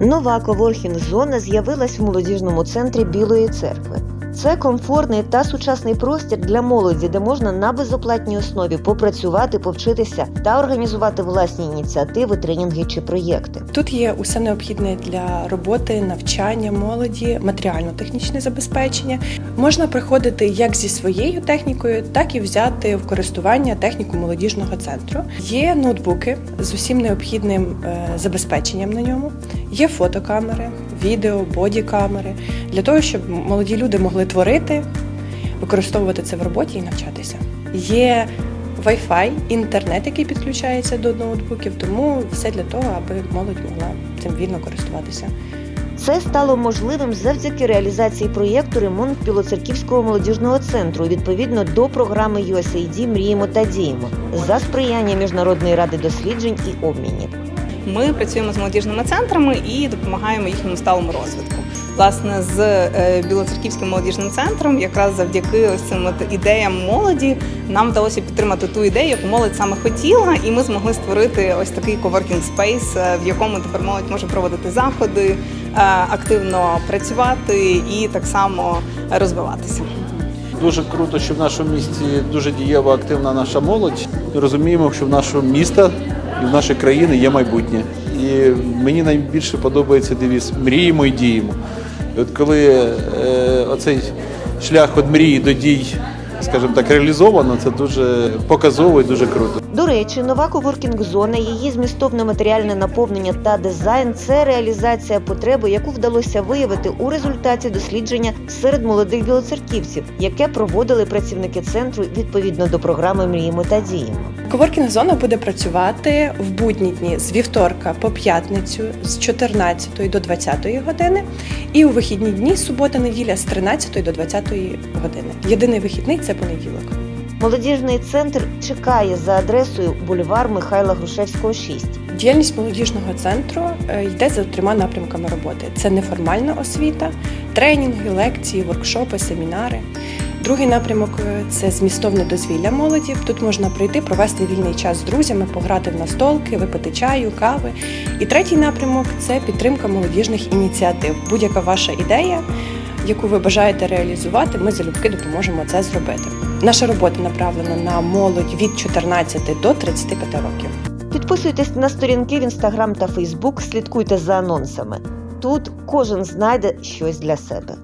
Нова коворхінг зона з'явилась в молодіжному центрі Білої церкви. Це комфортний та сучасний простір для молоді, де можна на безоплатній основі попрацювати, повчитися та організувати власні ініціативи, тренінги чи проєкти. Тут є усе необхідне для роботи, навчання молоді, матеріально-технічне забезпечення. Можна приходити як зі своєю технікою, так і взяти в користування техніку молодіжного центру. Є ноутбуки з усім необхідним е, забезпеченням на ньому. Є фотокамери, відео, бодікамери для того, щоб молоді люди могли творити, використовувати це в роботі і навчатися. Є Wi-Fi, інтернет, який підключається до ноутбуків, тому все для того, аби молодь могла цим вільно користуватися. Це стало можливим завдяки реалізації проєкту ремонт Білоцерківського молодіжного центру відповідно до програми USAID Мріємо та діємо за сприяння Міжнародної ради досліджень і обмінів. Ми працюємо з молодіжними центрами і допомагаємо їхньому сталому розвитку. Власне, з е, Білоцерківським молодіжним центром, якраз завдяки ось цим ідеям молоді, нам вдалося підтримати ту ідею, яку молодь саме хотіла, і ми змогли створити ось такий space, е, в якому тепер молодь може проводити заходи, е, активно працювати і так само розвиватися. Дуже круто, що в нашому місті дуже дієва активна наша молодь. Розуміємо, що в нашого міста і в нашої країни є майбутнє. І мені найбільше подобається девіз мріємо і діємо. І от коли е, оцей шлях від мрії до дій, скажімо так, реалізовано, це дуже показово і дуже круто. До речі, нова коворкінг-зона, її змістовне матеріальне наповнення та дизайн це реалізація потреби, яку вдалося виявити у результаті дослідження серед молодих білоцерківців, яке проводили працівники центру відповідно до програми Мріємо та діємо. Коворкінг зона буде працювати в будні дні з вівторка по п'ятницю з 14 до 20 години, і у вихідні дні субота, неділя з 13 до 20 години. Єдиний вихідний це понеділок. Молодіжний центр чекає за адресою бульвар Михайла Грушевського, 6. Діяльність молодіжного центру е, йде за трьома напрямками роботи: це неформальна освіта, тренінги, лекції, воркшопи, семінари. Другий напрямок е, це змістовне дозвілля молоді. Тут можна прийти, провести вільний час з друзями, пограти в настолки, випити чаю, кави. І третій напрямок це підтримка молодіжних ініціатив. Будь-яка ваша ідея, яку ви бажаєте реалізувати, ми залюбки допоможемо це зробити. Наша робота направлена на молодь від 14 до 35 років. Підписуйтесь на сторінки в інстаграм та фейсбук, слідкуйте за анонсами. Тут кожен знайде щось для себе.